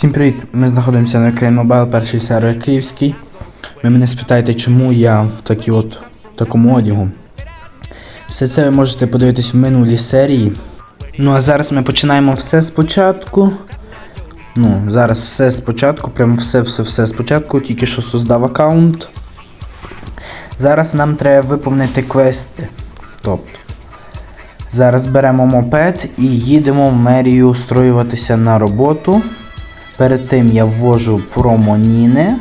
Всім привіт! Ми знаходимося на Ukraine Mobile, перший сервер київський. Ви мене спитаєте, чому я в такі от такому одягу. Все це ви можете подивитись в минулій серії. Ну а зараз ми починаємо все спочатку. Ну, зараз все спочатку, прямо все, все, все спочатку, тільки що создав аккаунт. Зараз нам треба виповнити квести. Тобто. Зараз беремо мопед і їдемо в мерію устроюватися на роботу. Перед тим я ввожу промо Ніни,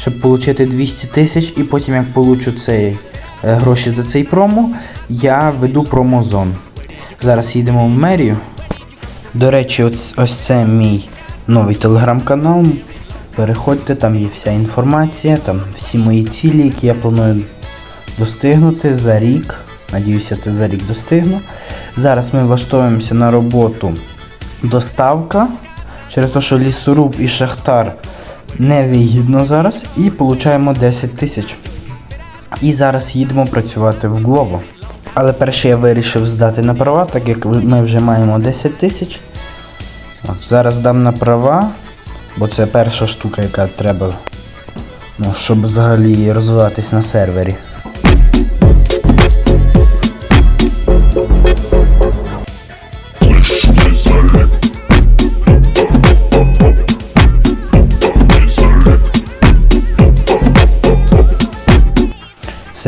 щоб отримати 200 тисяч, і потім, як получу цей, е, гроші за цей промо, я веду промозон. Зараз їдемо в мерію. До речі, ось, ось це мій новий телеграм-канал. Переходьте, там є вся інформація, там всі мої цілі, які я планую достигнути за рік. Надіюся, це за рік достигну. Зараз ми влаштовуємося на роботу доставка. Через те, що лісоруб і шахтар невигідно зараз. І получаємо 10 тисяч. І зараз їдемо працювати в Глово. Але перше я вирішив здати на права, так як ми вже маємо 10 тисяч. Зараз дам на права, бо це перша штука, яка треба, ну, щоб взагалі розвиватись на сервері.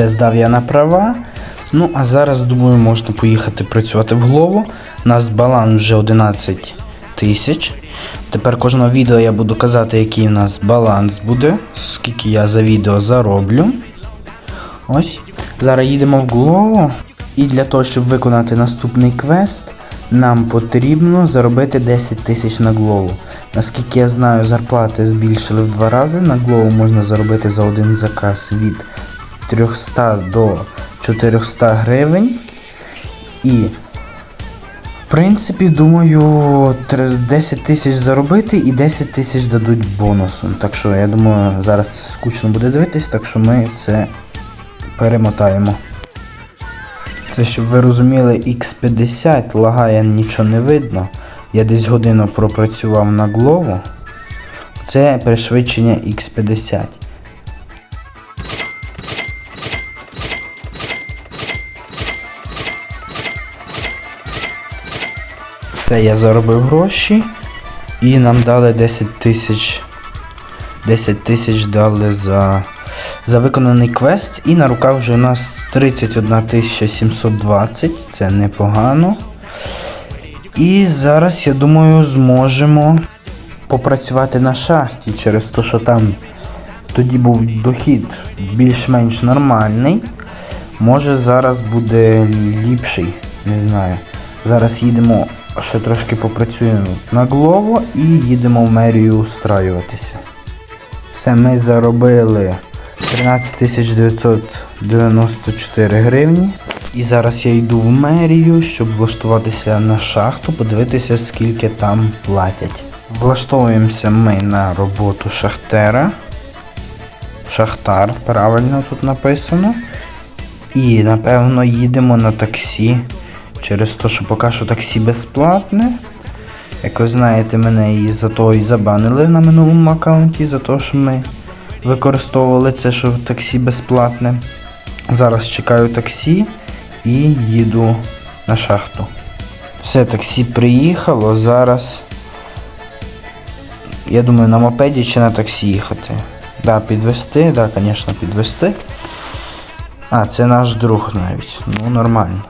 Все здав я на права. Ну, а зараз, думаю, можна поїхати працювати в Глово. У нас баланс вже 11 тисяч. Тепер кожного відео я буду казати, який у нас баланс буде, скільки я за відео зароблю. Ось. Зараз їдемо в Глово. І для того, щоб виконати наступний квест, нам потрібно заробити 10 тисяч на Глову. Наскільки я знаю, зарплати збільшили в два рази. На Глову можна заробити за один заказ від 300 до 400 гривень. І, в принципі, думаю, 10 тисяч заробити і 10 тисяч дадуть бонусом. Так що, я думаю, зараз це скучно буде дивитись, так що ми це перемотаємо. Це щоб ви розуміли, X50 лагає нічого не видно. Я десь годину пропрацював на Glovo. Це пришвидшення X50. Все, я заробив гроші і нам дали 10 тисяч. 10 тисяч дали за, за виконаний квест. І на руках вже у нас 31 720, це непогано. І зараз, я думаю, зможемо попрацювати на шахті через те, що там тоді був дохід більш-менш нормальний. Може зараз буде ліпший, не знаю. Зараз їдемо, ще трошки попрацюємо на Глово і їдемо в мерію устраюватися. Все, ми заробили 13 994 гривні. І зараз я йду в мерію, щоб влаштуватися на шахту, подивитися, скільки там платять. Влаштовуємося ми на роботу шахтера. Шахтар, правильно тут написано. І напевно їдемо на таксі. Через те, що поки що таксі безплатне. Як ви знаєте, мене і за то і забанили на минулому аккаунті, за те, що ми використовували це, що таксі безплатне. Зараз чекаю таксі і їду на шахту. Все, таксі приїхало, зараз. Я думаю, на мопеді чи на таксі їхати. Да, підвести, да, звісно, підвести. А, це наш друг навіть. Ну, нормально.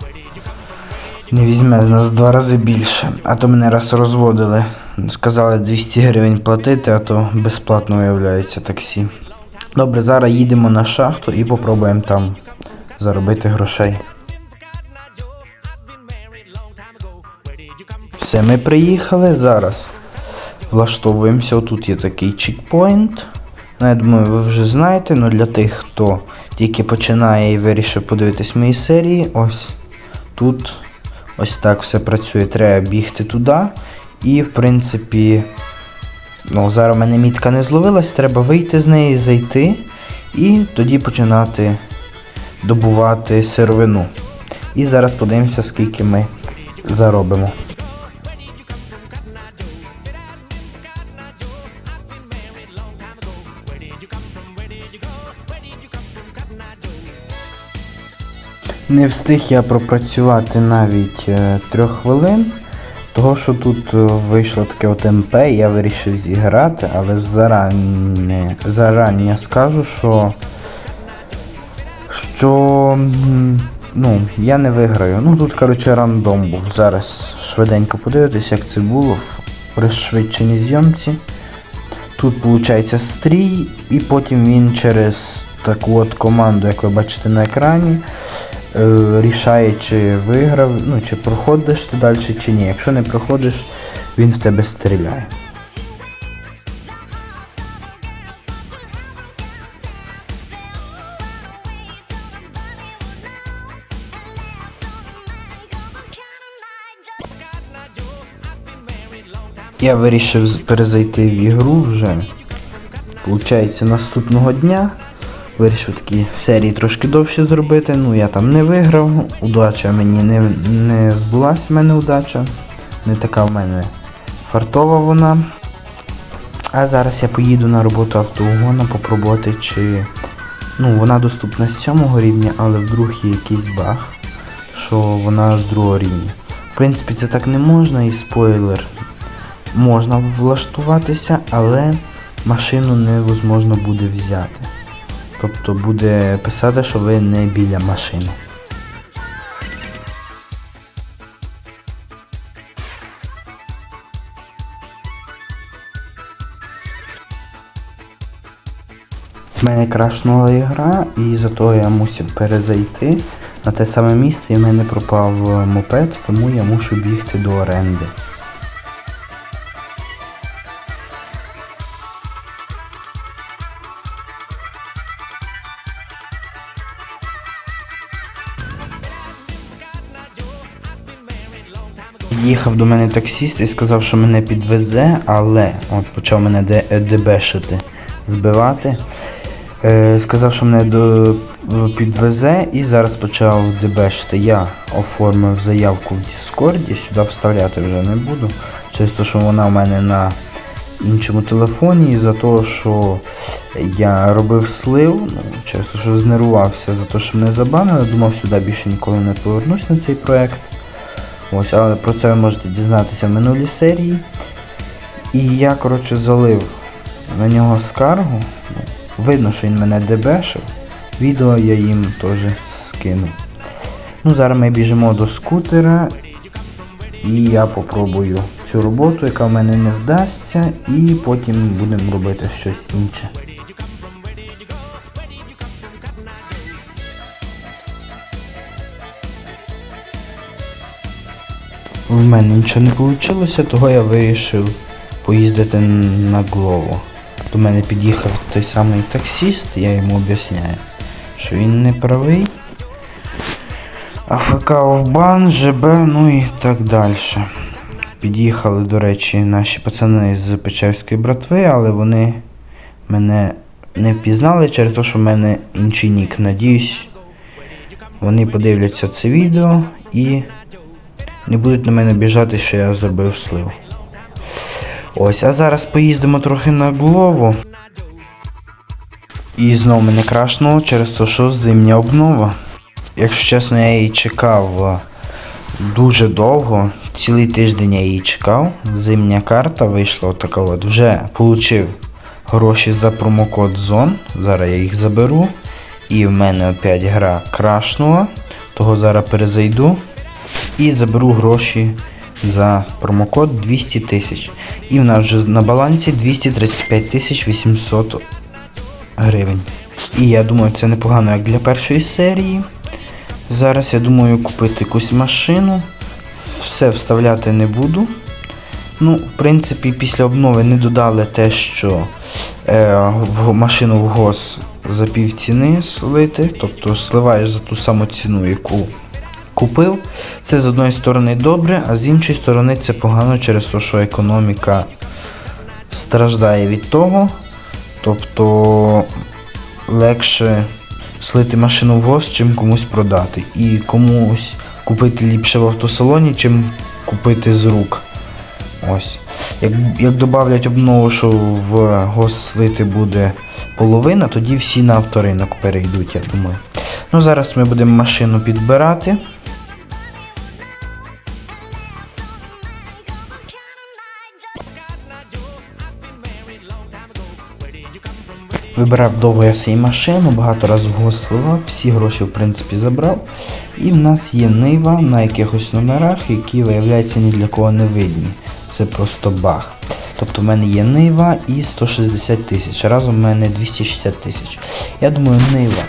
Не візьме з нас два рази більше. А то мене раз розводили. Сказали 200 гривень платити, а то безплатно виявляється таксі. Добре, зараз їдемо на шахту і попробуємо там заробити грошей. Все, ми приїхали зараз. Влаштовуємося. Отут є такий чекпоінт. Ну, я думаю, ви вже знаєте, але для тих, хто тільки починає і вирішив подивитись мої серії, ось тут ось так все працює. Треба бігти туди. І, в принципі, ну, зараз в мене мітка не зловилась, треба вийти з неї, зайти і тоді починати добувати сировину. І зараз подивимося, скільки ми заробимо. Не встиг я пропрацювати навіть е, трьох хвилин, того що тут е, вийшло таке от МП, я вирішив зіграти, але зарані, зарання скажу, що, що ну, я не виграю. Ну тут, коротше, рандом був. Зараз швиденько подивитись, як це було в пришвидшеній зйомці. Тут виходить стрій, і потім він через таку от команду, як ви бачите на екрані, рішає, чи виграв, ну, чи проходиш ти далі, чи ні. Якщо не проходиш, він в тебе стріляє. Я вирішив перезайти в ігру вже. Получається, наступного дня. Вирішив такі серії трошки довше зробити. Ну я там не виграв. Удача мені не, не збулась в мене удача. Не така в мене фартова вона. А зараз я поїду на роботу автоугона попробувати, чи. Ну, вона доступна з 7 рівня, але вдруг є якийсь баг, що вона з другого рівня. В принципі, це так не можна і спойлер. Можна влаштуватися, але машину невозможно буде взяти. Тобто буде писати, що ви не біля машини. В мене крашнула ігра, і зато я мусив перезайти на те саме місце, і в мене пропав мопед, тому я мушу бігти до оренди. Їхав до мене таксіст і сказав, що мене підвезе, але от почав мене дебешити, збивати. Е, сказав, що мене до, підвезе і зараз почав дебешити. Я оформив заявку в Діскорді, сюди вставляти вже не буду. Через що вона в мене на іншому телефоні, і за те, що я робив слив, ну, через що знервувався за те, що мене забанили, думав, сюди більше ніколи не повернусь на цей проект. Ось, але про це ви можете дізнатися в минулій серії. І я, коротше, залив на нього скаргу. Видно, що він мене дебешив. Відео я їм теж скину. Ну, зараз ми біжимо до скутера. І я попробую цю роботу, яка в мене не вдасться, і потім будемо робити щось інше. В мене нічого не вийшло, того я вирішив поїздити на Глово. До мене під'їхав той самий таксіст, я йому об'ясняю, що він не правий. АФК в ЖБ, ну і так далі. Під'їхали, до речі, наші пацани з Печерської братви, але вони мене не впізнали через те, що в мене інший нік. Надіюсь, вони подивляться це відео і не будуть на мене біжати, що я зробив слив. Ось, а зараз поїздимо трохи на Глову. І знову мене крашнуло через те, що зимня обнова. Якщо чесно, я її чекав е, дуже довго. Цілий тиждень я її чекав. Зимня карта вийшла отака от. Вже получив гроші за промокод Зон. Зараз я їх заберу. І в мене опять гра крашнула. Того зараз перезайду. І заберу гроші за промокод 200 тисяч. І в нас вже на балансі 235 тисяч 800 гривень. І я думаю, це непогано як для першої серії. Зараз я думаю купити якусь машину. Все вставляти не буду. Ну, в принципі, після обнови не додали те, що е, в машину в гос за пів ціни слити. Тобто сливаєш за ту саму ціну, яку купив. Це з одної сторони добре, а з іншої сторони це погано через те, що економіка страждає від того. Тобто легше слити машину в гос, чим комусь продати. І комусь купити ліпше в автосалоні, чим купити з рук. Ось. Як, як додавлять обнову, що в гос слити буде половина, тоді всі на авторинок перейдуть, я думаю. Ну, зараз ми будемо машину підбирати. Вибирав довго я свою машину, багато разів голосував, всі гроші в принципі забрав. І в нас є нива на якихось номерах, які виявляються ні для кого не видні. Це просто баг. Тобто в мене є нива і 160 тисяч. Разом в мене 260 тисяч. Я думаю, нива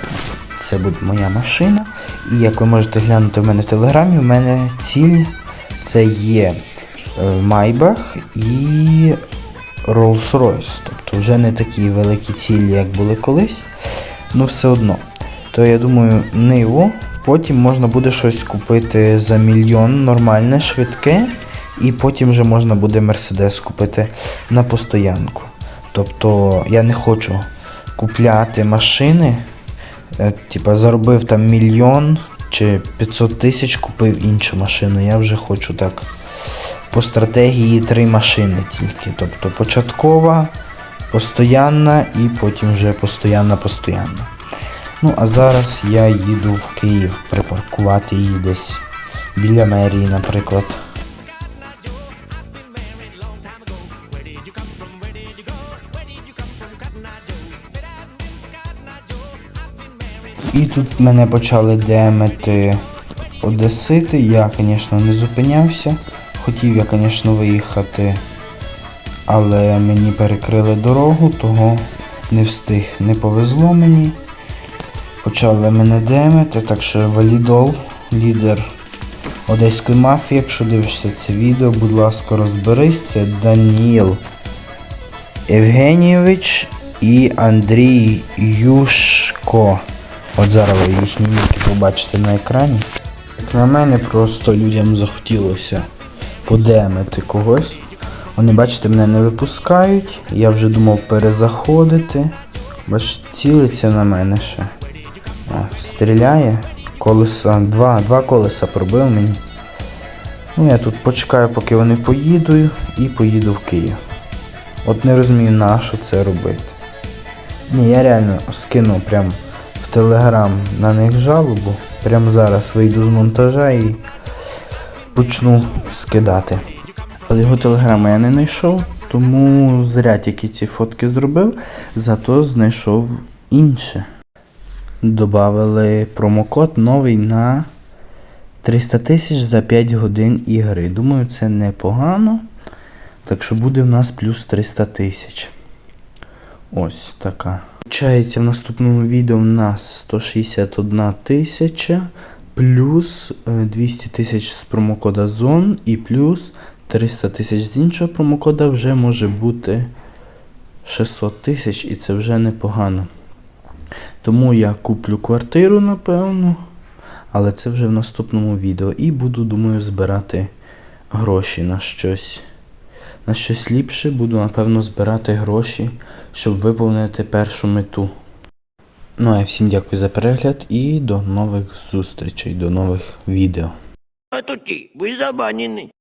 це буде моя машина. І як ви можете глянути в мене в телеграмі, в мене ціль це є е, Майбах і Rolls-Royce. Тобто вже не такі великі цілі, як були колись. Ну все одно. То я думаю, Ниву, потім можна буде щось купити за мільйон нормальне, швидке, і потім вже можна буде Мерседес купити на постоянку. Тобто я не хочу купляти машини, е, типа заробив там мільйон чи 500 тисяч, купив іншу машину. Я вже хочу так по стратегії три машини тільки. Тобто початкова, постоянна і потім вже постоянна постоянна. Ну, а зараз я їду в Київ припаркувати її десь біля мерії, наприклад. І тут мене почали демити одесити. Я, звісно, не зупинявся. Хотів я, звісно, виїхати, але мені перекрили дорогу, того не встиг. Не повезло мені. Почали мене демити, так що валідол, лідер одеської мафії, якщо дивишся це відео, будь ласка, розберись, це Даніл Євгенійович і Андрій Юшко. От зараз ви їхні ніки побачите на екрані. Як на мене, просто людям захотілося подемити когось. Вони, бачите, мене не випускають. Я вже думав перезаходити. Бачите, цілиться на мене ще. О, стріляє. Колеса, два, два колеса пробив мені. Ну, я тут почекаю, поки вони поїдуть, і поїду в Київ. От не розумію, на що це робити. Ні, я реально скину прям в Телеграм на них жалобу. Прямо зараз вийду з монтажа і почну скидати. Але його телеграма я не знайшов, тому зря тільки ці фотки зробив, зато знайшов інше. Добавили промокод новий на 300 тисяч за 5 годин ігри. Думаю, це непогано. Так що буде в нас плюс 300 тисяч. Ось така. Получається, в наступному відео в нас 161 тисяча, плюс е, 200 тисяч з промокода ZON і плюс 300 тисяч з іншого промокода вже може бути 600 тисяч і це вже непогано. Тому я куплю квартиру, напевно. Але це вже в наступному відео. І буду, думаю, збирати гроші на щось. На щось ліпше буду, напевно, збирати гроші, щоб виповнити першу мету. Ну а всім дякую за перегляд і до нових зустрічей, до нових відео. А то ти, будь забанений.